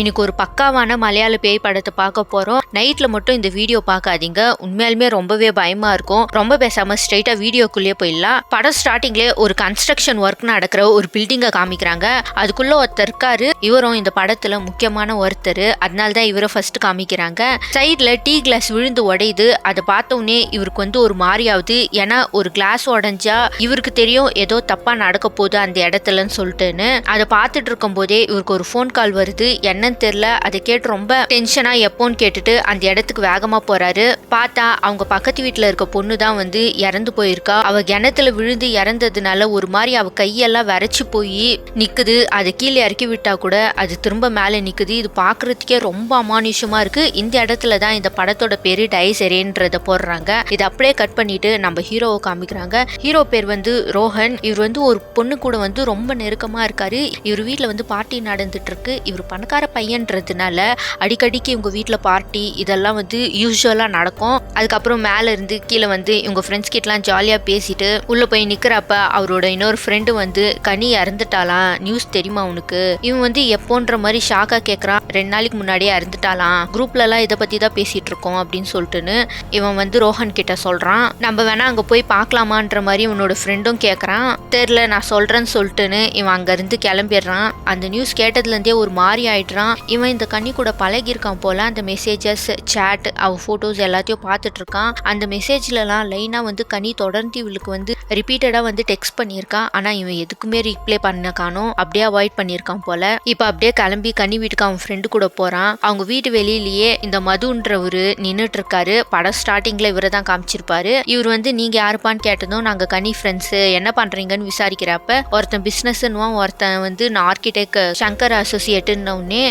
இன்னைக்கு ஒரு பக்காவான மலையாள பேய் படத்தை பார்க்க போறோம். நைட்ல மட்டும் இந்த வீடியோ பார்க்காதீங்க. உண்மையாலுமே ரொம்பவே பயமா இருக்கும். ரொம்ப பேசாம ஸ்ட்ரைட்டா வீடியோக்குள்ளேயே போயிடலாம். படம் ஸ்டார்டிங்லேயே ஒரு கன்ஸ்ட்ரக்ஷன் ஒர்க் நடக்கிற ஒரு பில்டிங்கை காமிக்கிறாங்க. அதுக்குள்ள ஒருத்தர் இருக்காரு. இவரும் இந்த படத்துல முக்கியமான ஒருத்தர். அதனால தான் இவரை ஃபர்ஸ்ட் காமிக்கிறாங்க. சைட்ல டீ கிளாஸ் விழுந்து உடையுது. அதை பார்த்த உடனே இவருக்கு வந்து ஒரு மாதிரி ஆகுது. ஏன்னா ஒரு கிளாஸ் உடஞ்சா இவருக்கு தெரியும் ஏதோ தப்பா நடக்க போகுது அந்த இடத்துலன்னு சொல்லிட்டுன்னு. அதை பார்த்துட்டு இருக்கும் போதே இவருக்கு ஒரு ஃபோன் கால் வருது. என்ன என்னன்னு தெரியல. அதை கேட்டு ரொம்ப டென்ஷனா எப்போன்னு கேட்டுட்டு அந்த இடத்துக்கு வேகமா போறாரு. பார்த்தா அவங்க பக்கத்து வீட்டுல இருக்க பொண்ணு தான் வந்து இறந்து போயிருக்கா. அவ கிணத்துல விழுந்து இறந்ததுனால ஒரு மாதிரி அவ கையெல்லாம் வரைச்சு போய் நிக்குது. அதை கீழே இறக்கி விட்டா கூட அது திரும்ப மேலே நிக்குது. இது பார்க்கறதுக்கே ரொம்ப அமானுஷமா இருக்கு. இந்த இடத்துல தான் இந்த படத்தோட பேரு டைசரேன்றத போடுறாங்க. இது அப்படியே கட் பண்ணிட்டு நம்ம ஹீரோவை காமிக்கிறாங்க. ஹீரோ பேர் வந்து ரோஹன். இவர் வந்து ஒரு பொண்ணு கூட வந்து ரொம்ப நெருக்கமா இருக்காரு. இவர் வீட்டில் வந்து பார்ட்டி நடந்துட்டு இருக்கு. இவர் பணக்கார பையன்றதுனால அடிக்கடிக்கு இவங்க வீட்டில் பார்ட்டி இதெல்லாம் வந்து யூஸ்வலாக நடக்கும். அதுக்கப்புறம் மேலே இருந்து கீழே வந்து இவங்க ஃப்ரெண்ட்ஸ் கிட்டலாம் ஜாலியாக பேசிட்டு உள்ளே போய் நிற்கிறப்ப அவரோட இன்னொரு ஃப்ரெண்டு வந்து கனி இறந்துட்டாலாம் நியூஸ் தெரியுமா அவனுக்கு இவன் வந்து எப்போன்ற மாதிரி ஷாக்காக கேட்குறான் ரெண்டு நாளைக்கு முன்னாடியே இறந்துட்டாலாம் குரூப்லலாம் இதை பற்றி தான் பேசிகிட்டு இருக்கோம் அப்படின்னு சொல்லிட்டுன்னு இவன் வந்து ரோஹன் கிட்ட சொல்கிறான் நம்ம வேணால் அங்கே போய் பார்க்கலாமான்ற மாதிரி இவனோட ஃப்ரெண்டும் கேட்குறான் தெரில நான் சொல்கிறேன்னு சொல்லிட்டுன்னு இவன் அங்கேருந்து கிளம்பிடுறான். அந்த நியூஸ் கேட்டதுலேருந்தே ஒரு மாதிரி ஆயிடுறான். இவன் இந்த கன்னி கூட பழகியிருக்கான் போல. அந்த மெசேஜஸ் சேட் அவ ஃபோட்டோஸ் எல்லாத்தையும் பார்த்துட்டு இருக்கான். அந்த மெசேஜ்லலாம் லைனாக வந்து கனி தொடர்ந்து இவளுக்கு வந்து ரிப்பீட்டடாக வந்து டெக்ஸ்ட் பண்ணியிருக்கான். ஆனால் இவன் எதுக்குமே ரிப்ளை பண்ண காணோம். அப்படியே அவாய்ட் பண்ணியிருக்கான் போல. இப்போ அப்படியே கிளம்பி கனி வீட்டுக்கு அவன் ஃப்ரெண்டு கூட போகிறான் அவங்க வீட்டு வெளியிலேயே இந்த மதுன்றவரு நின்றுட்டு இருக்காரு படம் ஸ்டார்டிங்கில் இவரை தான் காமிச்சிருப்பாரு. இவர் வந்து நீங்கள் யாருப்பான்னு கேட்டதும் நாங்கள் கனி ஃப்ரெண்ட்ஸு என்ன பண்ணுறீங்கன்னு விசாரிக்கிறப்ப ஒருத்தன் பிஸ்னஸ்ன்னுவான் ஒருத்தன் வந்து நான் ஆர்கிடெக்ட் சங்கர் அசோசியேட்டுன்னு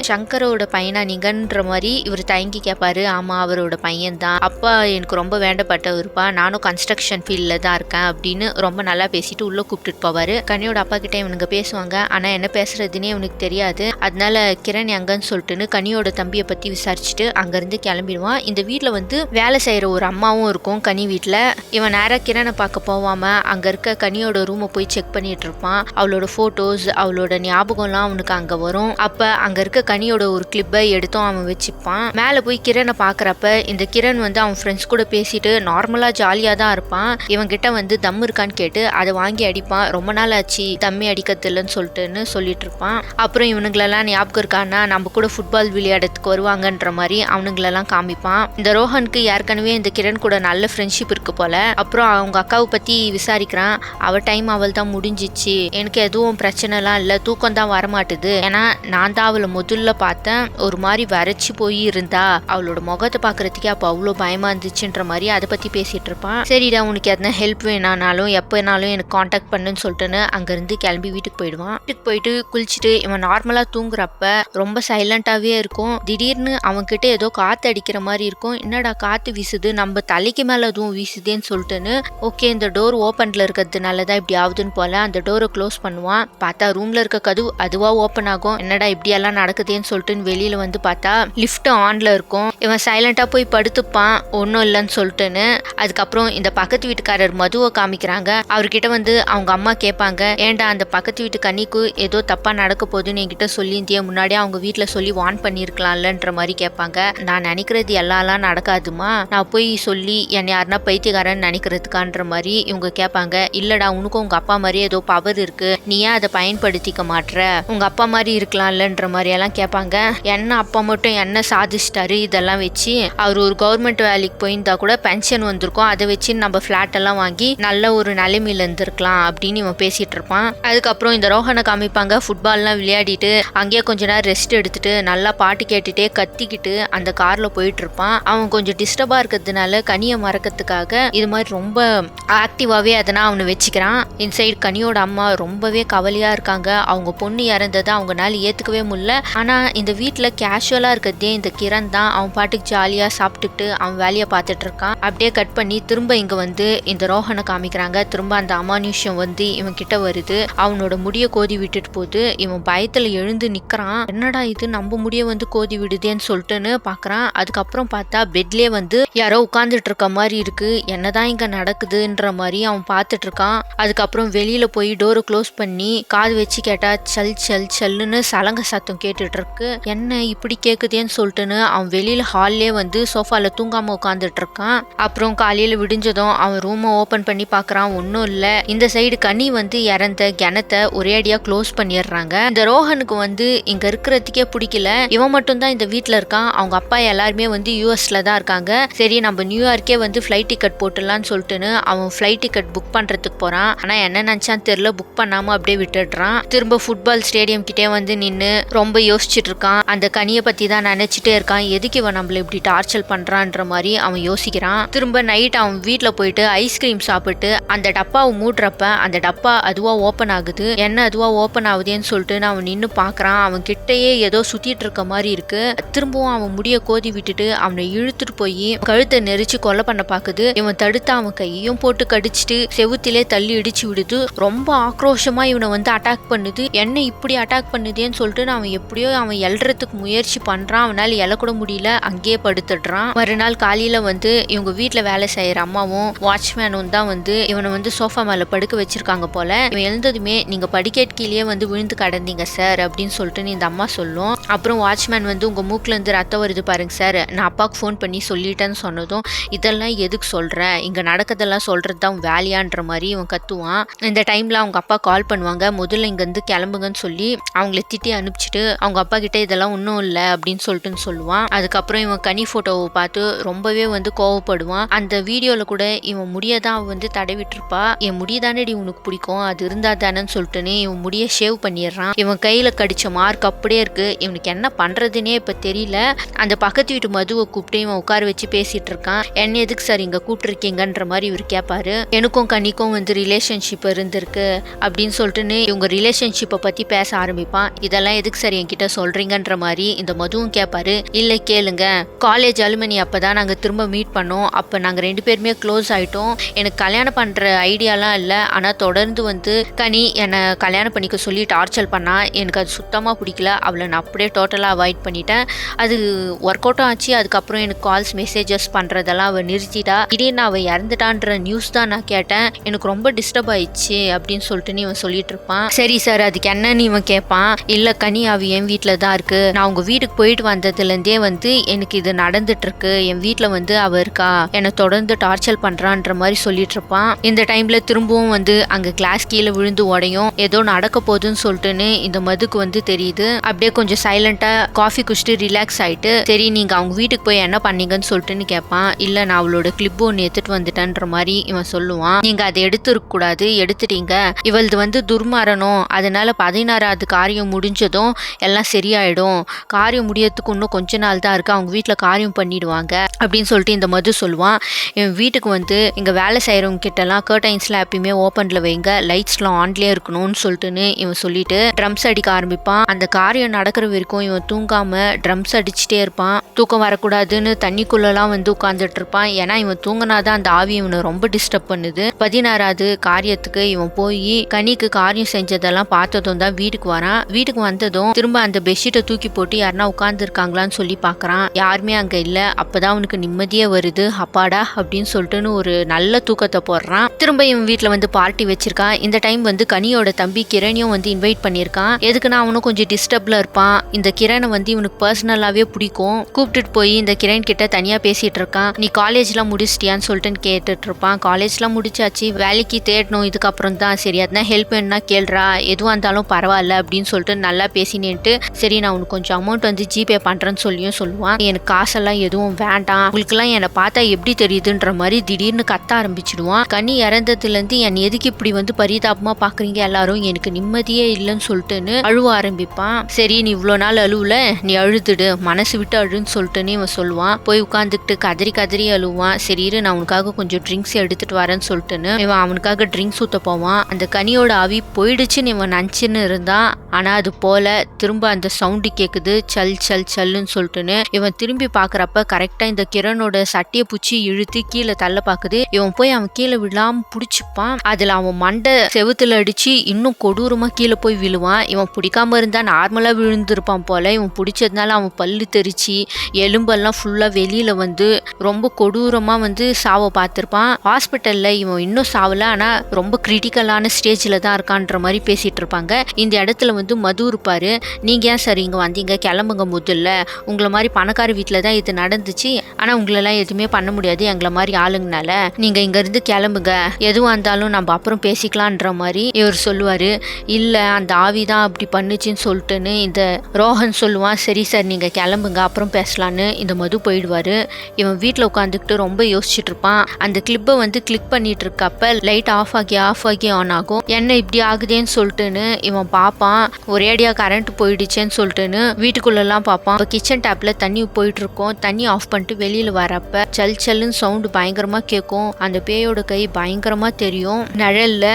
சங்கரோட பையனா நீங்கன்ற மாதிரி இவர் தயங்கி கேட்பாரு ஆமா அவரோட பையன் தான் அப்பா எனக்கு ரொம்ப வேண்டப்பட்டவருப்பா நானும் கன்ஸ்ட்ரக்ஷன் ஃபீல்டில் தான் இருக்கேன் அப்படின்னு ரொம்ப நல்லா பேசிட்டு உள்ள கூப்பிட்டுட்டு போவாரு. கனியோட அப்பா கிட்ட இவனுங்க பேசுவாங்க. ஆனா என்ன பேசுறதுன்னே இவனுக்கு தெரியாது. அதனால கிரண் எங்கன்னு சொல்லிட்டுன்னு கனியோட தம்பியை பத்தி விசாரிச்சுட்டு அங்கிருந்து கிளம்பிடுவான். இந்த வீட்டில் வந்து வேலை செய்யற ஒரு அம்மாவும் இருக்கும் கனி வீட்டில் இவன் நேரா கிரணை பார்க்க போவாம அங்க இருக்க கனியோட ரூமை போய் செக் பண்ணிட்டு இருப்பான். அவளோட போட்டோஸ் அவளோட ஞாபகம்லாம் அவனுக்கு அங்க வரும். அப்ப அங்க இருக்க கனியோட ஒரு கிளிப்பை எடுத்தும் அவன் வச்சுப்பான். மேலே போய் கிரணை பார்க்குறப்ப இந்த கிரண் வந்து அவன் ஃப்ரெண்ட்ஸ் கூட பேசிட்டு நார்மலாக ஜாலியாக தான் இருப்பான். இவன் கிட்ட வந்து தம் இருக்கான்னு கேட்டு அதை வாங்கி அடிப்பான். ரொம்ப நாள் ஆச்சு தம்மி அடிக்கிறது இல்லைன்னு சொல்லிட்டுன்னு சொல்லிட்டு இருப்பான். அப்புறம் இவனுங்களெல்லாம் ஞாபகம் இருக்கான்னா நம்ம கூட ஃபுட்பால் விளையாடத்துக்கு வருவாங்கன்ற மாதிரி அவனுங்களெல்லாம் காமிப்பான். இந்த ரோஹனுக்கு ஏற்கனவே இந்த கிரண் கூட நல்ல ஃப்ரெண்ட்ஷிப் இருக்கு போல. அப்புறம் அவங்க அக்காவை பற்றி விசாரிக்கிறான். அவ டைம் அவள் தான் முடிஞ்சிச்சு. எனக்கு எதுவும் பிரச்சனைலாம் இல்லை. தூக்கம் தான் வரமாட்டுது. ஏன்னா நான் தான் அவளை முதல்ல பார்த்தேன் ஒரு மாதிரி வரைச்சி போய் இருந்தா அவளோட முகத்தை பார்க்கறதுக்கே அப்போ அவ்வளோ பயமா இருந்துச்சுன்ற மாதிரி அதை பற்றி பேசிட்டு இருப்பான். சரிடா உனக்கு எதனா ஹெல்ப் வேணானாலும் எப்போனாலும் எனக்கு காண்டாக்ட் பண்ணுன்னு சொல்லிட்டுன்னு அங்கேருந்து கிளம்பி வீட்டுக்கு போயிடுவான். வீட்டுக்கு போயிட்டு குளிச்சுட்டு இவன் நார்மலாக தூங்குறப்ப ரொம்ப சைலண்டாகவே இருக்கும். திடீர்னு அவன்கிட்ட ஏதோ காற்று அடிக்கிற மாதிரி இருக்கும். என்னடா காற்று வீசுது? நம்ம தலைக்கு மேலே எதுவும் வீசுதேன்னு சொல்லிட்டுன்னு ஓகே இந்த டோர் ஓப்பனில் இருக்கிறதுனால தான் இப்படி ஆகுதுன்னு போல அந்த டோரை க்ளோஸ் பண்ணுவான். பார்த்தா ரூமில் இருக்க கதவு அதுவாக ஓப்பன் ஆகும். என்னடா இப்படியெல்லாம் நடக்குதேன்னு சொல்லிட்டுன்னு வெளியில் வந்து பார்த்தா லிஃப்ட் ஆன்ல இருக்கும். இவன் சைலண்ட்டாக போய் படுத்துப்பான். ஒன்றும் இல்லைன்னு சொல்லிட்டுன்னு. அதுக்கப்புறம் இந்த பக்கத்து வீட்டுக்காரர் மதுவை காமிக்கிறாங்க. அவர்கிட்ட வந்து அவங்க அம்மா கேட்பாங்க ஏன்டா அந்த பக்கத்து வீட்டு கன்னிக்கு ஏதோ தப்பாக நடக்க போகுதுன்னு என்கிட்ட சொல்லியிருந்தியே. முன்னாடியே அவங்க வீட்டில் சொல்லி வார்ன் பண்ணியிருக்கலாம்லன்ற மாதிரி கேட்பாங்க. நான் நினைக்கிறது எல்லாம்லாம் நடக்காதுமா நான் போய் சொல்லி என்னை யாருன்னா பைத்தியக்காரன் நினைக்கிறதுக்கான்ற மாதிரி இவங்க கேட்பாங்க. இல்லடா உனக்கும் உங்க அப்பா மாதிரி ஏதோ பவர் இருக்கு. நீ ஏன் அதை பயன்படுத்திக்க மாட்டுற? உங்க அப்பா மாதிரி இருக்கலாம்லன்ற மாதிரி எல்லாம் கேட்பாங்க என்ன அப்பா மட்டும் என்ன சாதிச்சிட்டாரு இதெல்லாம் வச்சு? அவர் ஒரு கவர்மெண்ட் வேலைக்கு போயிருந்தா கூட பென்ஷன் வந்திருக்கும். அதை வச்சு நம்ம ஃப்ளாட் எல்லாம் வாங்கி நல்ல ஒரு நிலைமையில இருந்திருக்கலாம் அப்படின்னு இவன் பேசிட்டு இருப்பான். அதுக்கப்புறம் இந்த ரோஹனை காமிப்பாங்க. ஃபுட்பால்லாம் விளையாடிட்டு அங்கேயே கொஞ்ச நேரம் ரெஸ்ட் எடுத்துட்டு நல்லா பாட்டு கேட்டுட்டே கத்திக்கிட்டு அந்த கார்ல போயிட்டு இருப்பான். அவன் கொஞ்சம் டிஸ்டர்பா இருக்கிறதுனால கனியை மறக்கிறதுக்காக இது மாதிரி ரொம்ப ஆக்டிவாவே அதனா அவனை வச்சுக்கிறான். இன்சைட் கனியோட அம்மா ரொம்பவே கவலையா இருக்காங்க. அவங்க பொண்ணு இறந்ததை அவங்கனால ஏத்துக்கவே முடியல. ஆனால் இந்த வீட்டில் கேஷுவலாக இருக்கிறதே இந்த கிரண் தான். அவன் பாட்டுக்கு ஜாலியாக சாப்பிட்டுட்டு அவன் வேலையை பார்த்துட்டு இருக்கான். அப்படியே கட் பண்ணி திரும்ப இங்கே வந்து இந்த ரோஹனை காமிக்கிறாங்க. திரும்ப அந்த அமானுஷ்யம் வந்து இவன் கிட்ட வருது. அவனோட முடிய கோதி விட்டுட்டு போகுது. இவன் பயத்தில் எழுந்து நிற்கிறான் என்னடா இது நம்ம முடிய வந்து கோதி விடுதேன்னு சொல்லிட்டுன்னு பார்க்குறான் அதுக்கப்புறம் பார்த்தா பெட்லேயே வந்து யாரோ உட்காந்துட்டு இருக்க மாதிரி இருக்கு. என்னதான் இங்கே நடக்குதுன்ற மாதிரி அவன் பார்த்துட்டு இருக்கான். அதுக்கப்புறம் வெளியில் போய் டோரை க்ளோஸ் பண்ணி காது வச்சு கேட்டா சல் சல் சல்லுன்னு சலங்க சத்தம் கேட்டுட்டு இருக்கு என்ன இப்படி கேக்குதேன்னு சொல்லிட்டுன்னு அவன் வெளியில ஹால்லே வந்து சோஃபால தூங்காம உட்காந்துட்டு இருக்கான் அப்புறம் காலையில விடிஞ்சதும் அவன் ரூமை ஓபன் பண்ணி பார்க்குறான் ஒன்றும் இல்ல. இந்த சைடு கனி வந்து இறந்த கிணத்தை ஒரே அடியா க்ளோஸ் பண்ணிடுறாங்க. இந்த ரோஹனுக்கு வந்து இங்க இருக்கிறதுக்கே பிடிக்கல. இவன் மட்டும் தான் இந்த வீட்டில் இருக்கான். அவங்க அப்பா எல்லாருமே வந்து யூஎஸ்ல தான் இருக்காங்க. சரி நம்ம நியூயார்க்கே வந்து ஃப்ளைட் டிக்கெட் போட்டுடலான்னு சொல்லிட்டுன்னு அவன் ஃப்ளைட் டிக்கெட் புக் பண்றதுக்கு போறான். ஆனா என்ன நினச்சான்னு தெரியல. புக் பண்ணாம அப்படியே விட்டுடுறான். திரும்ப ஃபுட்பால் ஸ்டேடியம் கிட்டே வந்து நின்று ரொம்ப யோசிச்சுட்டு இருக்கான் அந்த கனியை பத்தி தான் நினைச்சிட்டே இருக்கான். எதுக்கு இவன் நம்மள இப்படி டார்ச்சர் பண்றான்ற மாதிரி அவன் யோசிக்கிறான். திரும்ப நைட் அவன் வீட்டில் போயிட்டு ஐஸ்கிரீம் சாப்பிட்டு அந்த டப்பாவை மூடுறப்ப அந்த டப்பா அதுவா ஓப்பன் ஆகுது. என்ன அதுவா ஓப்பன் ஆகுதுன்னு சொல்லிட்டு நான் அவன் நின்று பார்க்கறான் அவன் கிட்டயே ஏதோ சுத்திட்டு இருக்க மாதிரி இருக்கு. திரும்பவும் அவன் முடிய கோதி விட்டுட்டு அவனை இழுத்துட்டு போய் கழுத்தை நெரிச்சு கொலை பண்ண பாக்குது. இவன் தடுத்து அவன் கையையும் போட்டு கடிச்சிட்டு செவுத்திலே தள்ளி இடிச்சு விடுது. ரொம்ப ஆக்ரோஷமா இவனை வந்து அட்டாக் பண்ணுது. என்ன இப்படி அட்டாக் பண்ணுதேன்னு சொல்லிட்டு அவன் எப்படியோ அவன் எழுறதுக்கு முயற்சி பண்ணுறான் அவனால் எழக்கூட முடியல அங்கேயே படுத்துடுறான். மறுநாள் காலையில் வந்து இவங்க வீட்டில் வேலை செய்கிற அம்மாவும் வாட்ச்மேனும் தான் வந்து இவனை வந்து சோஃபா மேலே படுக்க வச்சிருக்காங்க போல. இவன் எழுந்ததுமே நீங்கள் படிக்கட் கீழே வந்து விழுந்து கடந்தீங்க சார் அப்படின்னு சொல்லிட்டு இந்த அம்மா சொல்லும். அப்புறம் வாட்ச்மேன் வந்து உங்கள் மூக்கிலேருந்து ரத்தம் வருது பாருங்க சார் நான் அப்பாவுக்கு ஃபோன் பண்ணி சொல்லிட்டேன்னு சொன்னதும் இதெல்லாம் எதுக்கு சொல்கிறேன் இங்கே நடக்கதெல்லாம் சொல்கிறது தான் வேலையான்ற மாதிரி இவன் கத்துவான். இந்த டைமில் அவங்க அப்பா கால் பண்ணுவாங்க முதல்ல இங்கேருந்து கிளம்புங்கன்னு சொல்லி அவங்கள திட்டி அனுப்பிச்சிட்டு அவங்க அப்பா கிட்ட இதெல்லாம் ஒன்றும் இல்லை அப்படின்னு சொல்லிட்டுன்னு சொல்லுவான். அதுக்கப்புறம் இவன் கனி ஃபோட்டோவை பார்த்து ரொம்பவே வந்து கோவப்படுவான். அந்த வீடியோவில் கூட இவன் முடிய தான் வந்து தடை இருப்பா என் முடிய தானேடி உனக்கு பிடிக்கும். அது இருந்தா தானேன்னு சொல்லிட்டுன்னு இவன் முடிய ஷேவ் பண்ணிடுறான். இவன் கையில் கடிச்ச மார்க் அப்படியே இருக்கு. இவனுக்கு என்ன பண்ணுறதுனே இப்போ தெரியல. அந்த பக்கத்து வீட்டு மதுவை கூப்பிட்டு இவன் உட்கார வச்சு பேசிட்டு இருக்கான். என்ன எதுக்கு சார் இங்கே கூப்பிட்டுருக்கீங்கன்ற மாதிரி இவர் கேட்பாரு எனக்கும் கனிக்கும் வந்து ரிலேஷன்ஷிப் இருந்திருக்கு அப்படின்னு சொல்லிட்டுன்னு இவங்க ரிலேஷன்ஷிப்பை பற்றி பேச ஆரம்பிப்பான். இதெல்லாம் எதுக்கு சார் என்கிட்ட சொல்றீங்கன்ற மாதிரி இந்த மதுவும் கேட்பாரு இல்ல கேளுங்க. காலேஜ் அலுமினி அப்பதான் நாங்க திரும்ப மீட் பண்ணோம். அப்ப நாங்க ரெண்டு பேருமே க்ளோஸ் ஆயிட்டோம். எனக்கு கல்யாணம் பண்ற ஐடியாலாம் இல்லை. ஆனா தொடர்ந்து வந்து கனி என்னை கல்யாணம் பண்ணிக்க சொல்லி டார்ச்சர் பண்ணா. எனக்கு அது சுத்தமா பிடிக்கல. அவளை நான் அப்படியே டோட்டலா அவாய்ட் பண்ணிட்டேன். அது ஒர்க் அவுட்டும் ஆச்சு. அதுக்கப்புறம் எனக்கு கால்ஸ் மெசேஜஸ் பண்றதெல்லாம் அவள் நிறுத்திட்டா. திடீர்னு அவள் இறந்துட்டான்ற நியூஸ் தான் நான் கேட்டேன். எனக்கு ரொம்ப டிஸ்டர்ப் ஆயிடுச்சு அப்படின்னு சொல்லிட்டு இவன் சொல்லிட்டு இருப்பான். சரி சார் அதுக்கு என்னன்னு இவன் கேட்பான் இல்ல கனி அவ என் வீட்டில் தான் இருக்கு. நான் உங்க வீட்டுக்கு போயிட்டு வந்ததுலேருந்தே வந்து எனக்கு இது நடந்துட்டு இருக்கு என் வீட்டில் வந்து அவ இருக்கா. என்னை தொடர்ந்து டார்ச்சர் பண்றான்ற மாதிரி சொல்லிட்டு இருப்பான். இந்த டைம்ல திரும்பவும் வந்து அங்க கிளாஸ் கீழே விழுந்து உடையும். ஏதோ நடக்க போகுதுன்னு சொல்லிட்டுன்னு இந்த மதுக்கு வந்து தெரியுது. அப்படியே கொஞ்சம் சைலண்டா காஃபி குடிச்சிட்டு ரிலாக்ஸ் ஆயிட்டு சரி நீங்க அவங்க வீட்டுக்கு போய் என்ன பண்ணீங்கன்னு சொல்லிட்டுன்னு கேட்பான் இல்ல நான் அவளோட கிளிப் ஒன்று எடுத்துட்டு வந்துட்டேன்ற மாதிரி இவன் சொல்லுவான். நீங்க அதை எடுத்துருக்க கூடாது. எடுத்துட்டீங்க. இவளது வந்து துர்மரணம். அதனால பதினாறாவது காரியம் முடிஞ்சதும் எல்லாம் சரியாயிடும். காரியம் முடியறதுக்கு இன்னும் கொஞ்ச நாள் தான் இருக்குது அவங்க வீட்டில் காரியம் பண்ணிடுவாங்க அப்படின்னு சொல்லிட்டு இந்த மது சொல்லுவான். இவன் வீட்டுக்கு வந்து இங்கே வேலை செய்கிறவங்க கிட்டலாம் கர்டைன்ஸ்லாம் எப்பயுமே ஓப்பனில் வைங்க. லைட்ஸ்லாம் ஆன்லேயே இருக்கணும்னு சொல்லிட்டுன்னு இவன் சொல்லிட்டு ட்ரம்ஸ் அடிக்க ஆரம்பிப்பான். அந்த காரியம் நடக்கிற வரைக்கும் இவன் தூங்காமல் ட்ரம்ஸ் அடிச்சுட்டே இருப்பான். தூக்கம் வரக்கூடாதுன்னு தண்ணிக்குள்ளெல்லாம் வந்து உட்காந்துட்டு இருப்பான். ஏன்னா இவன் தூங்கினாதான் அந்த ஆவி இவனை ரொம்ப டிஸ்டர்ப் பண்ணுது. பதினாறாவது காரியத்துக்கு இவன் போய் கனிக்கு காரியம் செஞ்சதெல்லாம் பார்த்ததும் தான் வீட்டுக்கு வரான். வீட்டுக்கு வந்ததும் திரும்ப அந்த பெட்ஷீட்டை தூக்கி போட்டு யாருன்னா உட்காந்துருக்காங்களான்னு சொல்லி பார்க்குறான். யாருமே அங்கே இல்லை. அப்போதான் அவனுக்கு நிம்மதியே வருது. அப்பாடா அப்படின்னு சொல்லிட்டுன்னு ஒரு நல்ல தூக்கத்தை போடுறான். திரும்ப இவன் வீட்டில் வந்து பார்ட்டி வச்சிருக்கான். இந்த டைம் வந்து கனியோட தம்பி கிரணையும் வந்து இன்வைட் பண்ணியிருக்கான். எதுக்குன்னா அவனும் கொஞ்சம் டிஸ்டர்ப்ல இருப்பான். இந்த கிரணை வந்து இவனுக்கு பர்சனலாகவே பிடிக்கும். கூப்பிட்டுட்டு போய் இந்த கிரண் கிட்ட தனியாக பேசிட்டு இருக்கான். நீ காலேஜ்லாம் முடிச்சிட்டியான்னு சொல்லிட்டு கேட்டுட்டு இருப்பான். காலேஜ்லாம் முடிச்சாச்சு. வேலைக்கு தேடணும். இதுக்கப்புறம் தான் சரி அதனா ஹெல்ப் வேணும்னா கேள்றா. எதுவாக இருந்தாலும் பரவாயில்ல அப்படின்னு சொல்லிட்டு நல்லா பேசினேன்ட்டு சரி நான் உனக்கு கொஞ்சம் அமௌண்ட் வந்து ஜிபே பண்றேன்னு சொல்லியும் சொல்லுவான். எனக்கு காசெல்லாம் எதுவும் வேண்டாம். உங்களுக்குலாம் என்னை பார்த்தா எப்படி தெரியுதுன்ற மாதிரி திடீர்னு கத்த ஆரம்பிச்சிடுவான். கனி இறந்ததுலேருந்து என் எதுக்கு இப்படி வந்து பரிதாபமா பாக்குறீங்க எல்லாரும்? எனக்கு நிம்மதியே இல்லைன்னு சொல்லிட்டுன்னு அழுவ ஆரம்பிப்பான். சரி நீ இவ்வளோ நாள் அழுவல? நீ அழுதுடு. மனசு விட்டு அழுன்னு சொல்லிட்டுன்னு இவன் சொல்லுவான். போய் உட்காந்துக்கிட்டு கதறி கதறி அழுவான். சரி இரு நான் உனக்காக கொஞ்சம் ட்ரிங்க்ஸ் எடுத்துட்டு வரேன்னு சொல்லிட்டுன்னு இவன் அவனுக்காக ட்ரிங்க்ஸ் ஊத்த போவான். அந்த கனியோட ஆவி போயிடுச்சுன்னு இவன் நினச்சின்னு இருந்தான். ஆனா அது போல. திரும்ப அந்த சவுண்டு கேட்குது சல் சல் சல்லுன்னு சொல்லிட்டுன்னு இவன் திரும்பி பார்க்குறப்ப கரெக்டாக இந்த கிரணோட சட்டையை பிடிச்சி இழுத்து கீழே தள்ள பார்க்குது இவன் போய் அவன் கீழே விழாம பிடிச்சிப்பான். அதில் அவன் மண்டை செவுத்துல அடித்து இன்னும் கொடூரமாக கீழே போய் விழுவான். இவன் பிடிக்காம இருந்தால் நார்மலாக விழுந்திருப்பான் போல. இவன் பிடிச்சதுனால அவன் பல்லு தெரிச்சு எலும்பெல்லாம் ஃபுல்லாக வெளியில் வந்து ரொம்ப கொடூரமாக வந்து சாவை பார்த்துருப்பான். ஹாஸ்பிட்டலில் இவன் இன்னும் சாவல. ஆனால் ரொம்ப கிரிட்டிக்கலான ஸ்டேஜில் தான் இருக்கான்ற மாதிரி பேசிகிட்டு இருப்பாங்க. இந்த இடத்துல வந்து மது இருப்பார். நீங்கள் நீங்கள் ஏன் சார் இங்கே வந்தீங்க கிளம்புங்க முதல்ல? உங்களை மாதிரி பணக்கார வீட்டில் தான் இது நடந்துச்சு. ஆனால் உங்களெல்லாம் எதுவுமே பண்ண முடியாது எங்களை மாதிரி ஆளுங்கனால. நீங்கள் இங்கேருந்து கிளம்புங்க. எதுவாக இருந்தாலும் நம்ம அப்புறம் பேசிக்கலான்ற மாதிரி இவர் சொல்லுவார். இல்லை அந்த ஆவி தான் அப்படி பண்ணுச்சுன்னு சொல்லிட்டுன்னு இந்த ரோஹன் சொல்லுவான். சரி சார் நீங்கள் கிளம்புங்க அப்புறம் பேசலான்னு இந்த மது போயிடுவார். இவன் வீட்டில் உட்காந்துக்கிட்டு ரொம்ப யோசிச்சுட்டு இருப்பான். அந்த கிளிப்பை வந்து கிளிக் பண்ணிட்டு இருக்கப்ப லைட் ஆஃப் ஆகி ஆஃப் ஆகி ஆன் ஆகும். என்ன இப்படி ஆகுதேன்னு சொல்லிட்டுன்னு இவன் பார்ப்பான். ஒரேடியாக கரண்ட் போயிடுச்சேன்னு சொல்லிட்டுன்னு வீட்டுக்குள்ளெல்லாம் பார்ப்பான். இப்போ கிச்சன் டேப்பில் தண்ணி போயிட்டுருக்கும். தண்ணி ஆஃப் பண்ணிட்டு வெளியில் வரப்ப சல் சல்லுன்னு சவுண்டு பயங்கரமாக கேட்கும். அந்த பேயோட கை பயங்கரமாக தெரியும். நிழலில்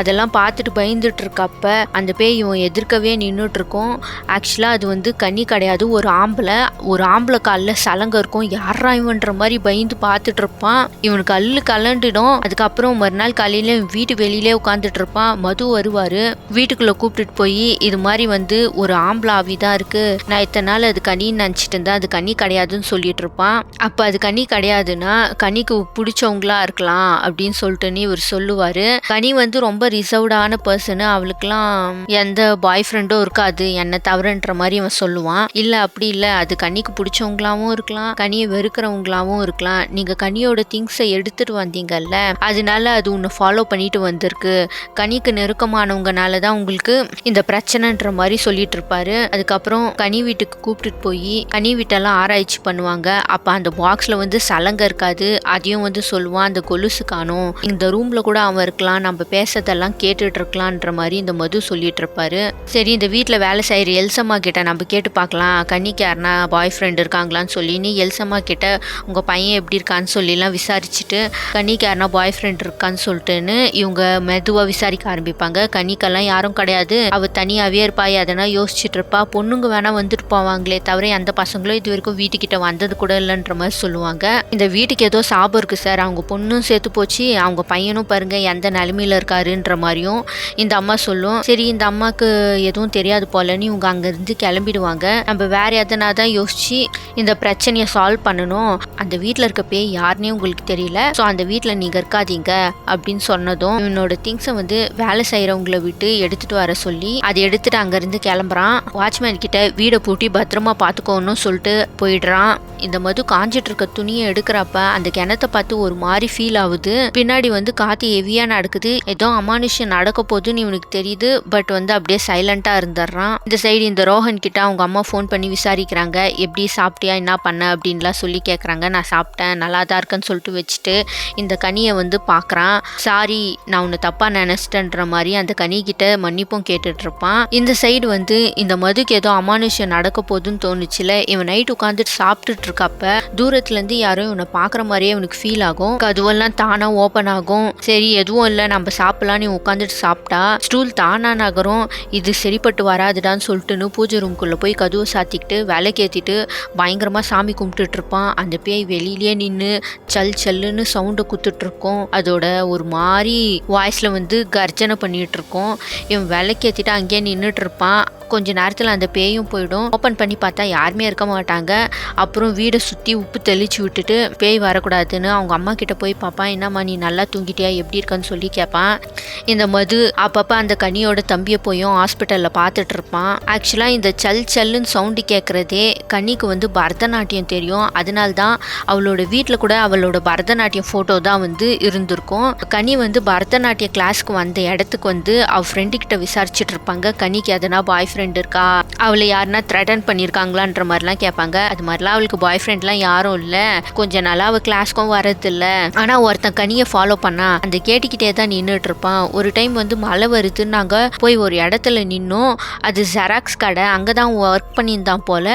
அதெல்லாம் பார்த்துட்டு பயந்துட்டு இருக்கப்ப அந்த பேய் இவன் எதிர்க்கவே நின்றுட்டு ஆக்சுவலாக அது வந்து கண்ணி கிடையாது. ஒரு ஆம்பளை ஒரு ஆம்பளை காலில் சலங்க இருக்கும். யாரா இவன்ற மாதிரி பயந்து பார்த்துட்டு இருப்பான் இவனுக்கு அல்லு கலண்டுடும். அதுக்கப்புறம் மறுநாள் காலையில வீட்டு வெளியிலே உட்காந்துட்டு இருப்பான் மது வருவார். வீட்டுக்குள்ளே கூப்பிட்டுட்டு போய் இது மாதிரி வந்து ஒரு ஆம்பளை ஆவி தான் இருக்குது நான் இத்தனை நாள் அது கனின்னு நினச்சிட்டு இருந்தேன். அது கனி கிடையாதுன்னு சொல்லிட்டு இருப்பான். அப்போ அது கனி கிடையாதுன்னா கனிக்கு பிடிச்சவங்களா இருக்கலாம் அப்படின்னு சொல்லிட்டுன்னு இவர் சொல்லுவார். கனி வந்து ரொம்ப ரிசர்வ்டான பர்சனு அவளுக்குலாம் எந்த பாய் ஃப்ரெண்டும் இருக்காது. என்னை தவறுன்ற மாதிரி அவன் சொல்லுவான். இல்லை அப்படி இல்லை. அது கனிக்கு பிடிச்சவங்களாவும் இருக்கலாம். கனியை வெறுக்கிறவங்களாவும் இருக்கலாம். நீங்கள் கனியோட திங்ஸை எடுத்துட்டு வந்தீங்கல்ல அதனால அது உன்னை ஃபாலோ பண்ணிட்டு வந்திருக்கு. கனிக்கு நெருக்கமானவங்கனால தான் உங்களுக்கு இந்த பிரச்சனைன்ற மாதிரி சொல்லிட்டு இருப்பாரு. அதுக்கப்புறம் கனி வீட்டுக்கு கூப்பிட்டுட்டு போய் கனி வீட்டெல்லாம் ஆராய்ச்சி பண்ணுவாங்க. அப்போ அந்த பாக்ஸில் வந்து சலங்க இருக்காது. அதையும் வந்து சொல்லுவான் அந்த கொலுசு காணும். இந்த ரூமில் கூட அவன் இருக்கலாம். நம்ம பேசுறதெல்லாம் கேட்டுட்டு இருக்கலான்ற மாதிரி இந்த மது சொல்லிட்டு இருப்பாரு. சரி இந்த வீட்டில் வேலை செய்கிற எல்சம்மா கிட்ட நம்ம கேட்டு பார்க்கலாம். கன்னிக்கு யாருனா பாய் ஃப்ரெண்ட் இருக்காங்களான்னு சொல்லி நீ எல்சம்மா கிட்ட உங்கள் பையன் எப்படி இருக்கான்னு சொல்லிலாம் விசாரிச்சுட்டு கன்னிக்கு யாருனா பாய் ஃப்ரெண்ட் இருக்கான்னு சொல்லிட்டுன்னு இவங்க மெதுவாக விசாரிக்க ஆரம்பிப்பாங்க. கன்னிக்கெல்லாம் யாரும் கிடையாது. அவ தனியாகவே இருப்பா எதனா யோசிச்சுட்டு இருப்பா பொண்ணுங்க வேணா வந்துட்டு போவாங்களே தவிர எந்த பசங்களும் இது வரைக்கும் வீட்டுக்கிட்ட வந்தது கூட இல்லைன்ற மாதிரி சொல்லுவாங்க. இந்த வீட்டுக்கு ஏதோ சாபம் இருக்கு சார். அவங்க பொண்ணும் சேர்த்து போச்சு. அவங்க பையனும் பாருங்க எந்த நிலைமையில இருக்காருன்ற மாதிரியும் இந்த அம்மா சொல்லும். சரி இந்த அம்மாக்கு எதுவும் தெரியாது போலன்னு இவங்க அங்கேருந்து கிளம்பிடுவாங்க. நம்ம வேற எதனா தான் யோசிச்சு இந்த பிரச்சனையை சால்வ் பண்ணணும். அந்த வீட்டில் இருக்க பேய் யாருன்னே உங்களுக்கு தெரியல. ஸோ அந்த வீட்டில் நீங்கள் இருக்காதீங்க அப்படின்னு சொன்னதும் இவனோட திங்ஸை வந்து வேலை செய்கிறவங்கள விட்டு எடுத்துட்டு வர சொல்லி அதை எடுத்துட்டு அங்கேருந்து கிளம்புறான். வாட்ச்மேன் கிட்ட வீடை பூட்டி பத்திரமா பார்த்துக்கோன்னு சொல்லிட்டு போயிடுறான். இந்த மது காஞ்சிட்டு இருக்க துணியை எடுக்கிறப்ப அந்த கிணத்தை பார்த்து ஒரு மாதிரி ஃபீல் ஆகுது. பின்னாடி வந்து காற்று ஹெவியாக நடக்குது. ஏதோ அமானுஷம் நடக்க போதுன்னு இவனுக்கு தெரியுது. பட் வந்து அப்படியே சைலண்ட்டாக இருந்துடுறான். இந்த சைடு இந்த ரோஹன் கிட்ட அவங்க அம்மா ஃபோன் பண்ணி விசாரிக்கிறாங்க. எப்படி சாப்பிட்டியா? என்ன பண்ண? அப்படின்லாம் சொல்லி கேட்குறாங்க நான் சாப்பிட்டேன். நல்லா தான் இருக்கேன்னு சொல்லிட்டு வச்சுட்டு இந்த கனியை வந்து பார்க்குறான் சாரி நான் உன்னை தப்பாக நினச்சிட்டேன்ற மாதிரி அந்த கனி கிட்ட மன்னிப்பும் கேட்டுட்டு இருப்பான். இந்த சைடு வந்து இந்த மதுக்கு ஏதோ அமானுஷ்யம் நடக்க போகுதுன்னு தோணுச்சுல. இவன் நைட் உட்காந்துட்டு சாப்பிட்டுட்டு இருக்கப்ப தூரத்துல இருந்து யாரும் இவனை பார்க்குற மாதிரியே இவனுக்கு ஃபீல் ஆகும். கதுவெல்லாம் தானா ஓப்பன் ஆகும். சரி எதுவும் இல்லை நம்ம சாப்பிட்லான்னு உட்காந்துட்டு சாப்பிட்டா. ஸ்டூல் தானா நகரும். இது சரிப்பட்டு வராதுடான்னு சொல்லிட்டுன்னு பூஜை ரூம்குள்ளே போய் கதுவை சாத்திக்கிட்டு விளக்கேற்றிட்டு பயங்கரமாக சாமி கும்பிட்டுட்டு இருப்பான். அந்த பேய் வெளியிலேயே நின்று சல் சல்லுன்னு சவுண்டை குத்துட்டு இருக்கும். அதோட ஒரு மாதிரி வாய்ஸில் வந்து கர்ஜனை பண்ணிட்டு இருக்கும். இவன் விளக்கேற்றிட்டு அங்கேயே நின்றுட்டு இருப்பான். கொஞ்ச நேரத்தில் அந்த பேயும் போயிடும். ஓப்பன் பண்ணி பார்த்தா யாருமே இருக்க மாட்டாங்க. அப்புறம் வீடை சுற்றி உப்பு தெளிச்சு விட்டுட்டு பேய் வரக்கூடாதுன்னு அவங்க அம்மா கிட்ட போய் பார்ப்பான் என்னம்மா நீ நல்லா தூங்கிட்டியா? எப்படி இருக்கன்னு சொல்லி கேட்பான் இந்த மது அப்பப்போ அந்த கனியோட தம்பியை போயும் ஹாஸ்பிட்டலில் பார்த்துட்டு இருப்பான். ஆக்சுவலாக இந்த சல் சல்லுன்னு சவுண்டு கேட்குறதே கனிக்கு வந்து பரதநாட்டியம் தெரியும். அதனால தான் அவளோட வீட்டில் கூட அவளோட பரதநாட்டியம் ஃபோட்டோ தான் வந்து இருந்திருக்கும். கனி வந்து பரதநாட்டிய கிளாஸ்க்கு வந்த இடத்துக்கு வந்து அவள் ஃப்ரெண்டுக்கிட்ட விசாரிச்சுட்டு இருப்பாங்க. கனிக்கு எதனா பாய் ஃப்ரெண்ட் இருக்கா? அவளை யாருன்னா த்ரெட்டன் பண்ணியிருக்காங்களான்ற மாதிரிலாம் கேட்பாங்க. அது மாதிரிலாம் அவளுக்கு பாய் ஃப்ரெண்ட்லாம் யாரும் இல்லை. கொஞ்ச நாளாக அவள் கிளாஸ்க்கும் வரதில்ல. ஆனால் ஒருத்தன் கனியை ஃபாலோ பண்ணா அந்த கேட்டுக்கிட்டே தான் நின்றுட்டு இருப்பான் ஒரு டைம் வந்து மழை வருதுன்னு நாங்கள் போய் ஒரு இடத்துல நின்னோம். அது ஜெராக்ஸ் கடை. அங்கே தான் ஒர்க் பண்ணியிருந்தான் போல்.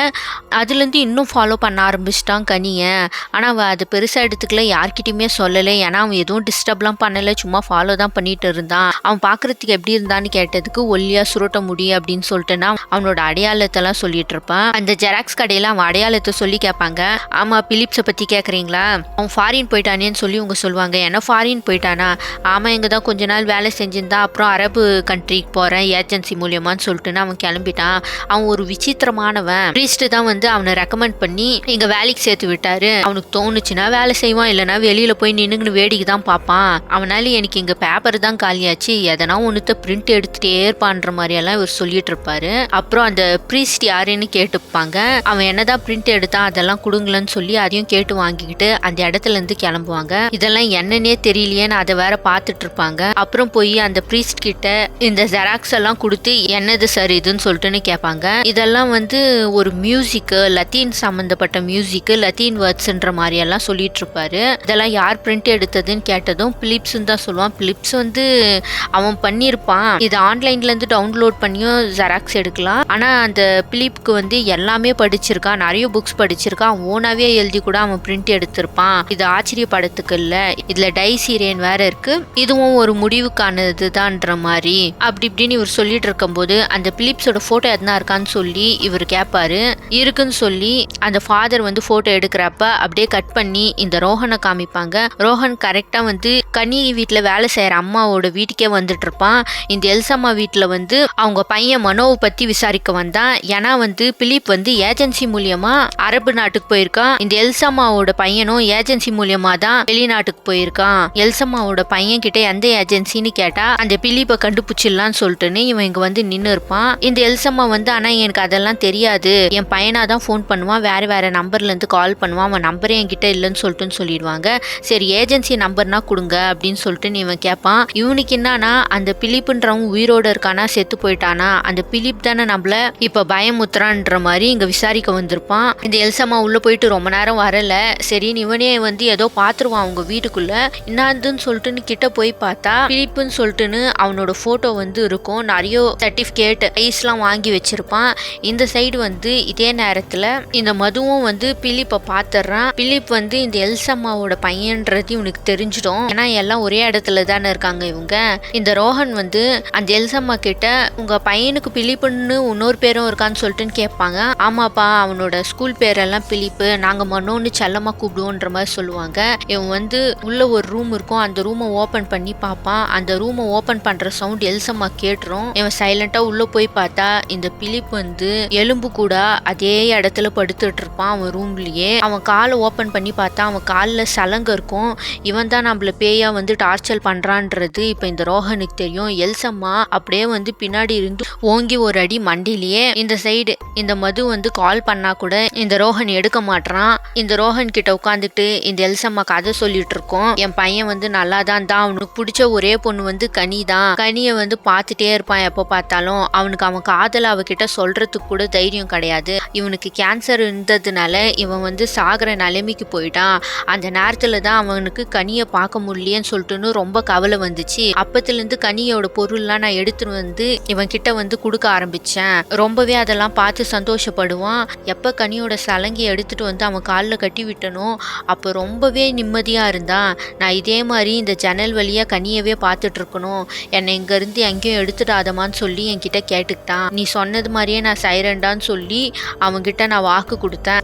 அதுலேருந்து இன்னும் ஃபாலோ பண்ண ஆரம்பிச்சிட்டான் கனியை. ஆனால் அவள் அது பெருசாக எடுத்துக்கல. யார்கிட்டையுமே சொல்லலை. ஏன்னா அவன் எதுவும் டிஸ்டர்ப்லாம் பண்ணலை. சும்மா ஃபாலோ தான் பண்ணிட்டு இருந்தான். அவன் பார்க்கறதுக்கு எப்படி இருந்தான்னு கேட்டதுக்கு ஒல்லியாக சுருட்ட முடி அப்படின்னு சொல்லிட்டுனா அவனோட அடையாளத்தெல்லாம் சொல்லிட்டு இருப்பான். அந்த ஜெராக்ஸ் கடையில் அவன் அடையாளத்தை சொல்லி கேட்பாங்க. ஆமா பிலிப்ஸை பத்தி கேக்குறீங்களா? அவன் ஃபாரின் போயிட்டானேன்னு சொல்லி இவங்க சொல்லுவாங்க. என்ன ஃபாரின் போயிட்டானா? ஆமா இங்க தான் கொஞ்ச நாள் வேலை செஞ்சிருந்தா அப்புறம் அரபு கண்ட்ரிக்கு போறேன் ஏஜென்சி மூலியமான்னு சொல்லிட்டுன்னு அவன் கிளம்பிட்டான். அவன் ஒரு விசித்திரமானவன். ப்ரீஸ்ட் தான் வந்து அவனை ரெக்கமெண்ட் பண்ணி இங்க வேலைக்கு சேர்த்து விட்டாரு. அவனுக்கு தோணுச்சுன்னா வேலை செய்வான் இல்லைன்னா வெளியில போய் நின்னுங்கன்னு வேடிக்கை தான் பார்ப்பான். அவனால எனக்கு இங்க பேப்பர் தான் காலியாச்சு. எதனா ஒன்னுத்த பிரிண்ட் எடுத்துட்டே இருப்பான்ற மாதிரி எல்லாம் இவர் சொல்லிட்டு இருப்பாரு. அப்புறம் அந்த ப்ரீஸ்ட் யாருன்னு கேட்டுப்பாங்க. அவன் என்னதான் பிரிண்ட் எடுத்தான் அதெல்லாம் கொடுங்களேன்னு சொல்லி அதையும் கேட்டு வாங்கிக்கிட்டு அந்த இடத்துல இருந்து கிளம்புவாங்க. இதெல்லாம் என்னன்னே தெரியலையேன்னு அதை வேற பார்த்துட்டு இருப்பாங்க. அப்புறம் போய் அந்த ப்ரீஸ்ட் கிட்ட இந்த ஜெராக்ஸ் எல்லாம் கொடுத்து என்னது சார் இதுன்னு சொல்லிட்டுன்னு கேட்பாங்க. இதெல்லாம் வந்து ஒரு மியூசிக்கு லத்தீன் சம்மந்தப்பட்ட மியூசிக்கு லத்தீன் வேர்ட்ஸ்ன்ற மாதிரி எல்லாம் சொல்லிட்டு இருப்பாரு. இதெல்லாம் யார் பிரிண்ட் எடுத்ததுன்னு கேட்டதும் பிலிப்ஸ்ன்னு தான் சொல்லுவான். பிலிப்ஸ் வந்து அவன் பண்ணியிருப்பான். இது ஆன்லைன்ல இருந்து டவுன்லோட் பண்ணியும் ஜெராக்ஸ் இருக்கலாம் ஆனால் அந்த பிலிப்புக்கு வந்து எல்லாமே படிச்சிருக்கான் நிறைய புக்ஸ் படிச்சிருக்கான் ஓனாவே எழுதி கூட அவன் பிரிண்ட் எடுத்திருப்பான். இது ஆச்சரியப்படத்துக்கு இல்லை. இதில் டை சீரியன் வேற இருக்கு. இதுவும் ஒரு முடிவுக்கானது தான்ற மாதிரி. அப்படி இப்படின்னு இவர் சொல்லிட்டு இருக்கும்போது அந்த பிலிப்ஸோட ஃபோட்டோ எதனா இருக்கான்னு சொல்லி இவர் கேட்பாரு இருக்குன்னு சொல்லி அந்த ஃபாதர் வந்து ஃபோட்டோ எடுக்கிறப்ப அப்படியே கட் பண்ணி இந்த ரோஹனை காமிப்பாங்க. ரோஹன் கரெக்டாக வந்து கனி வீட்டில் வேலை செய்கிற அம்மாவோட வீட்டுக்கே வந்துட்டு இருப்பான். இந்த எல்சம்மா வீட்டில் வந்து அவங்க பையன் மனோவை பற்றி விசாரிக்க வந்தான். ஏன்னா வந்து பிலிப் வந்து ஏஜென்சி மூலியமா அரபு நாட்டுக்கு போயிருக்கான். இந்த எல்சம்மாவோட பையனும் ஏஜென்சி மூலியமா தான் வெளிநாட்டுக்கு போயிருக்கான். எல்சம்மாவோட பையன் கிட்ட எந்த ஏஜென்சின்னு கேட்டா அந்த பிலிப்பை கண்டுபிடிச்சிடலாம்னு சொல்லிட்டுன்னு இவன் இங்க வந்து நின்று இருப்பான். இந்த எல்சம்மா வந்து ஆனா எனக்கு அதெல்லாம் தெரியாது. என் பையனா தான் ஃபோன் பண்ணுவான். வேற வேற நம்பர்ல இருந்து கால் பண்ணுவான். அவன் நம்பரே என்கிட்ட இல்லைன்னு சொல்லிட்டுன்னு சொல்லிடுவாங்க. சரி ஏஜென்சி நம்பர்னா கொடுங்க அப்படின்னு சொல்லிட்டு இவன் கேட்பான் இவனுக்கு என்னன்னா அந்த பிலிப்புன்றவன் உயிரோட இருக்கானா செத்து போயிட்டானா அந்த பிலிப் தான் நம்மள? இப்ப பயமுத்துறான்ற மாதிரி இங்க விசாரிக்க வந்திருப்பான். இந்த எல்சம்மா உள்ள போயிட்டு ரொம்ப நேரம் வரல. சரின்னு இவனே வந்து ஏதோ பாத்துருவான் அவங்க வீட்டுக்குள்ள. என்னதுன்னு சொல்லிட்டுன்னு கிட்ட போய் பார்த்தா பிலிப்புன்னு சொல்லிட்டுன்னு அவனோட போட்டோ வந்து இருக்கும். நிறைய சர்டிபிகேட் ஐஸ்லாம் வாங்கி வச்சிருப்பான். இந்த சைடு வந்து இதே நேரத்துல இந்த மதுவும் வந்து பிலிப்பை பாத்துறான். பிலிப் வந்து இந்த எல்சம்மாவோட பையன்றது இவனுக்கு தெரிஞ்சிடும். ஏன்னா எல்லாம் ஒரே இடத்துல தானே இருக்காங்க இவங்க. இந்த ரோஹன் வந்து அந்த எல்சம்மா கிட்ட உங்க பையனுக்கு பிலிப்புன்னு இன்னொரு பேரும் இருக்கான்னு சொல்லிட்டுன்னு கேட்பாங்க. ஆமாப்பா அவனோட ஸ்கூல் பேரெல்லாம் பிலிப்பு நாங்க மனோன்னு செல்லமா கூப்பிடுவோன்ற மாதிரி சொல்லுவாங்க. இவன் வந்து உள்ள ஒரு ரூம் இருக்கும் அந்த ரூமை ஓபன் பண்ணி பார்ப்பான். அந்த ரூமை ஓபன் பண்ற சவுண்ட் எல்சம்மா கேட்டுரும். இவன் சைலண்டா உள்ள போய் பார்த்தா இந்த பிலிப் வந்து எலும்பு கூட அதே இடத்துல படுத்துட்டு இருப்பான் அவன் ரூம்லயே அவன் காலை ஓபன் பண்ணி பார்த்தா அவன் காலில் சலங்க இருக்கும். இவன் தான் நம்மள பேயா வந்து டார்ச்சர் பண்றான்றது. இப்ப இந்த ரோஹனுக்கு தெரியும். எல்சம்மா அப்படியே வந்து பின்னாடி இருந்து ஓங்கி ஒரு அடி மண்டிலேயே இந்த சைடு இந்த மது வந்து கால் பண்ணா கூட இந்த ரோஹன் எடுக்க மாட்றான். இந்த ரோஹன் கிட்ட உட்காந்துட்டு இந்த எல்சம்மா கதை சொல்லிட்டு இருக்கோம். என் பையன் வந்து நல்லா தான். தான் அவனுக்கு பிடிச்ச ஒரே பொண்ணு வந்து கனி தான் கனியை வந்து பார்த்துட்டே இருப்பான் எப்போ பார்த்தாலும். அவனுக்கு அவன் காதல அவகிட்ட சொல்றதுக்கு கூட தைரியம் கிடையாது. இவனுக்கு கேன்சர் இருந்ததுனால இவன் வந்து சாகிற நிலைமைக்கு போயிட்டான். அந்த நேரத்துல தான் அவனுக்கு கனியை பார்க்க முடியலையேன்னு சொல்லிட்டுன்னு ரொம்ப கவலை வந்துச்சு. அப்பத்துலேருந்து கனியோட பொருள்லாம் நான் எடுத்துட்டு வந்து இவன் கிட்ட வந்து கொடுக்க வச்சேன் ரொம்பவே அதெல்லாம் பார்த்து சந்தோஷப்படுவான். எப்போ கனியோட சலங்கி எடுத்துட்டு வந்து அவன் காலில் கட்டி விட்டனோ அப்போ ரொம்பவே நிம்மதியாக இருந்தான் நான் இதே மாதிரி இந்த ஜன்னல் வழியாக கனியவே பார்த்துட்டு இருக்கணும். என்னை இங்கேருந்து எங்கேயும் எடுத்துடாதமான்னு சொல்லி என்கிட்ட கேட்டுக்கிட்டான். நீ சொன்னது மாதிரியே நான் சைரண்டான்னு சொல்லி அவன்கிட்ட நான் வாக்கு கொடுத்தேன்.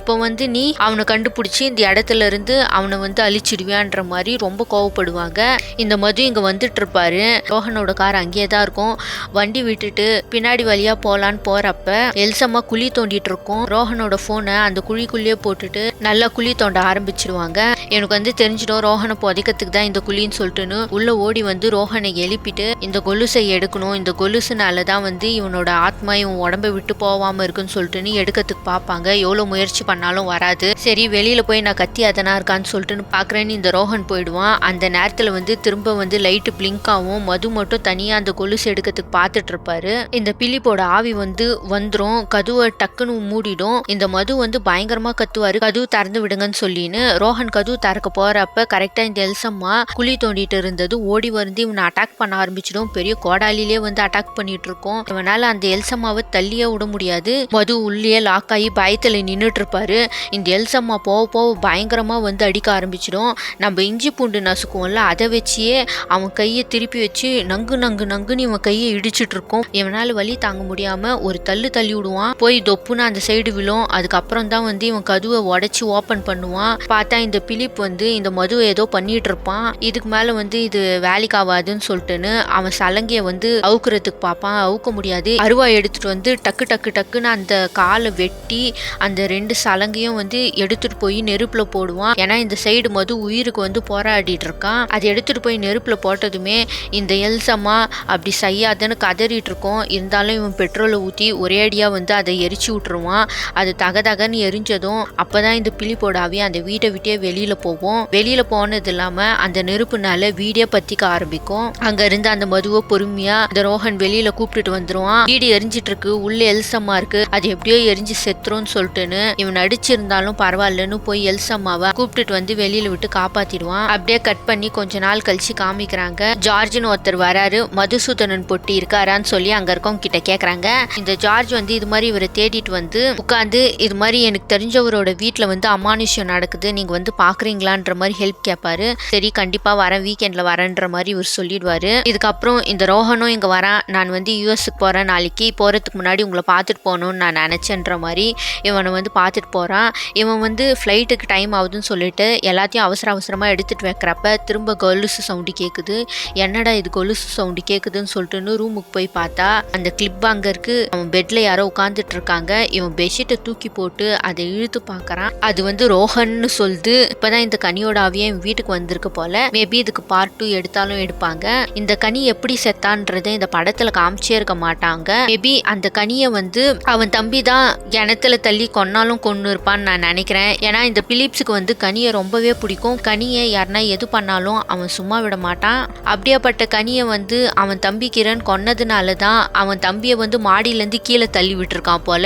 இப்போ வந்து நீ அவனை கண்டுபிடிச்சி இந்த இடத்துல இருந்து அவனை வந்து அழிச்சிடுவியான்ற மாதிரி ரொம்ப கோவப்படுவாங்க. இந்த மது இங்கே வந்துட்டு இருப்பாரு. ரோஹனோட கார் அங்கேயே தான் இருக்கும். வண்டி விட்டுட்டு பின்னாடி வழியா போலான்னு போறப்ப எல்சம்மா குழி தோண்டிட்டு இருக்கும். ரோஹனோட போனை அந்த குழிக்குள்ளேயே போட்டுட்டு நல்லா குழி தோண்ட ஆரம்பிச்சிடுவாங்க எனக்கு வந்து தெரிஞ்சிடும் ரோஹனை புதைக்கிறதுக்கு தான் இந்த குழின்னு சொல்லிட்டுன்னு. உள்ள ஓடி வந்து ரோஹனை எழுப்பிட்டு இந்த கொலுசை எடுக்கணும். இந்த கொலுசுனால தான் வந்து இவனோட ஆத்மா இவன் உடம்பை விட்டு போகாம இருக்குன்னு சொல்லிட்டுன்னு எடுக்கிறதுக்கு பார்ப்பாங்க. எவ்வளோ முயற்சி பண்ணாலும் வராது. சரி வெளியில போய் நான் கத்தி அதனா இருக்கான்னு சொல்லிட்டுன்னு பார்க்குறேன்னு இந்த ரோஹன் போயிடுவான். அந்த நேரத்தில் வந்து திரும்ப வந்து லைட்டு பிளிங்க் ஆகும் மது மட்டும் தனியாக அந்த கொலுசு எடுக்கிறதுக்கு பார்த்துட்டு இருப்பாரு. இந்த பிலிப்போட ஆவி வந்து வந்துடும் கதுவை டக்குன்னு மூடிடும். இந்த மது வந்து பயங்கரமா கத்துவாரு. கதுவு திறந்து விடுங்கன்னு சொல்லின்னு ரோஹன் கதுவு திறக்க போறப்ப கரெக்டா இந்த எல்சம்மா குழி தோண்டிட்டு இருந்தது. ஓடி வந்து இவனை அட்டாக் பண்ண ஆரம்பிச்சிடும். பெரிய கோடாலிலே வந்து அட்டாக் பண்ணிட்டு இருக்கோம். இவனால அந்த எல்சம்மாவை தள்ளியே விட முடியாது. மது உள்ளே லாக் ஆகி பயத்துல நின்றுட்டு இருப்பாரு. இந்த எல்சம்மா போக போக பயங்கரமாக வந்து அடிக்க ஆரம்பிச்சிடும். நம்ம இஞ்சி பூண்டு நசுக்குவோம்ல அதை வச்சியே அவன் கையை திருப்பி வச்சு நங்கு நங்கு நங்குன்னு இவன் கையை இடிச்சிட்டு இருக்கும். இவனால் வலி தாங்க முடியாமல் ஒரு தள்ளு தள்ளி விடுவான். போய் தொப்புன்னு அந்த சைடு விழும். அதுக்கப்புறம் தான் வந்து இவன் கதுவை உடச்சி ஓப்பன் பண்ணுவான். பார்த்தா இந்த பிலிப் வந்து இந்த மதுவை ஏதோ பண்ணிட்டு இருப்பான். இதுக்கு மேலே வந்து இது வேலைக்கு ஆகாதுன்னு சொல்லிட்டுன்னு அவன் சலங்கையை வந்து அவுக்குறதுக்கு பார்ப்பான். அவுக்க முடியாது. அருவா எடுத்துட்டு வந்து டக்கு டக்கு டக்குன்னு அந்த காலை வெட்டி அந்த ரெண்டு சலங்கையும் வந்து எடுத்துட்டு போய் நெருப்புல போடுவான். ஏன்னா இந்த சைடு மது உயிருக்கு வந்து போராடிட்டு இருக்கான். அதை எடுத்துட்டு போய் நெருப்புல போட்டதுமே இந்த எல்சம்மா அப்படி செய்யாதுன்னு கதறிட்டு இருக்கோம். இருந்தாலும் இவன் பெட்ரோலை ஊற்றி ஒரே அடியாக வந்து அதை எரிச்சு விட்டுருவான். அது தகதகன்னு எரிஞ்சதும் அப்போ தான் இந்த பிலிப்போட போடாவே அந்த வீட்டை விட்டே வெளியில் போவோம் வெளியில் போனது இல்லாமல் அந்த நெருப்புனால வீடே பற்றிக்க ஆரம்பிக்கும். அங்கேருந்து அந்த மதுவை பொறுமையாக அந்த ரோஹன் வெளியில் கூப்பிட்டுட்டு வந்துருவான். வீடு எரிஞ்சிட்டு இருக்கு உள்ளே எல்சம்மா இருக்கு. அது எப்படியோ எரிஞ்சு செத்துரும்னு சொல்லிட்டுன்னு இவன் நடிச்சிருந்தாலும் பரவாயில்லன்னு போய் எல்சம்மாவை கூப்பிட்டுட்டு வந்து வெளியில் விட்டு காப்பாத்திடுவான். அப்படியே கட் பண்ணி கொஞ்ச நாள் கழிச்சு காமிக்கிறாங்க. ஜார்ஜின்னு ஒருத்தர் வராரு. மதுசூதனன் பொட்டி இருக்காரான்னு சொல்லி அங்கே இருக்கவங்க கிட்ட கேட்குறாங்க இந்த ஜார்ஜ் வந்து இது மாதிரி இவரை தேடிட்டு வந்து உட்காந்து இது மாதிரி எனக்கு தெரிஞ்சவரோட வீட்டில் வந்து அமானுஷ்யம் நடக்குது நீங்க வந்து பாக்குறீங்களான்ற மாதிரி ஹெல்ப் கேட்பாரு சரி கண்டிப்பா வரேன் வீக்கெண்ட்ல வரேன்ற மாதிரி இவர் சொல்லிடுவாரு. இதுக்கப்புறம் இந்த ரோஹனும் இங்க வரேன் நான் வந்து யூஎஸ்க்கு போறேன் நாளைக்கு போறதுக்கு முன்னாடி உங்களை பார்த்துட்டு போகணும்னு நான் நினைச்சேன்ற மாதிரி இவனை வந்து பார்த்துட்டு போறான். இவன் வந்து ஃப்ளைட்டுக்கு டைம் ஆகுதுன்னு சொல்லிட்டு எல்லாத்தையும் அவசர அவசரமா எடுத்துட்டு வைக்கிறப்ப திரும்ப கொலுசு சவுண்டு கேட்குது என்னடா இது கொலுசு சவுண்டு கேட்குதுன்னு சொல்லிட்டுன்னு ரூமுக்கு போய் பார்த்தா அந்த கிளிப் அங்க இருக்கு. அவன் பெட்ல யாரோ உட்காந்துட்டு இருக்காங்க இவன் பெட்ஷீட்டை தூக்கி போட்டு அதை இழுத்து பார்க்குறான். அது வந்து ரோஹன்னு சொல்லுது இப்பதான் இந்த கனியோட ஆவியா என் வீட்டுக்கு வந்திருக்கு போல? மேபி இதுக்கு பார்ட் டூ எடுத்தாலும் எடுப்பாங்க. இந்த கனி எப்படி செத்தான்றதை இந்த படத்துல காமிச்சே இருக்க மாட்டாங்க. மேபி அந்த கனியை வந்து அவன் தம்பி தான் கிணத்துல தள்ளி கொன்னாலும் கொன்னு இருப்பான்னு நான் நினைக்கிறேன். ஏன்னா இந்த பிலிப்ஸுக்கு வந்து கனியை ரொம்பவே பிடிக்கும். கனியை யாருன்னா எது பண்ணாலும் அவன் சும்மா விட மாட்டான். அப்படியாப்பட்ட கனியை வந்து அவன் தம்பி கிரண் கொன்னதுனால தான் அவன் தம்பியை வந்து மாடியிலேருந்து கீழே தள்ளி விட்டுருக்கான் போல.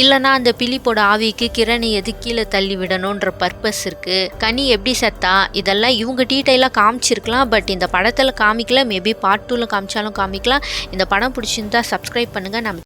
இல்லைன்னா அந்த பிலிப்போட ஆவிக்கு கிரணை எது கீழே தள்ளி விடணுன்ற பர்பஸ் இருக்குது கனி எப்படி செத்தா? இதெல்லாம் இவங்க டீட்டெயிலாக காமிச்சிருக்கலாம் பட் இந்த படத்தில் காமிக்கல. மேபி பார்ட் டூவில் காமிச்சாலும் காமிக்கலாம். இந்த படம் பிடிச்சிருந்தா சப்ஸ்கிரைப் பண்ணுங்க. நம்ம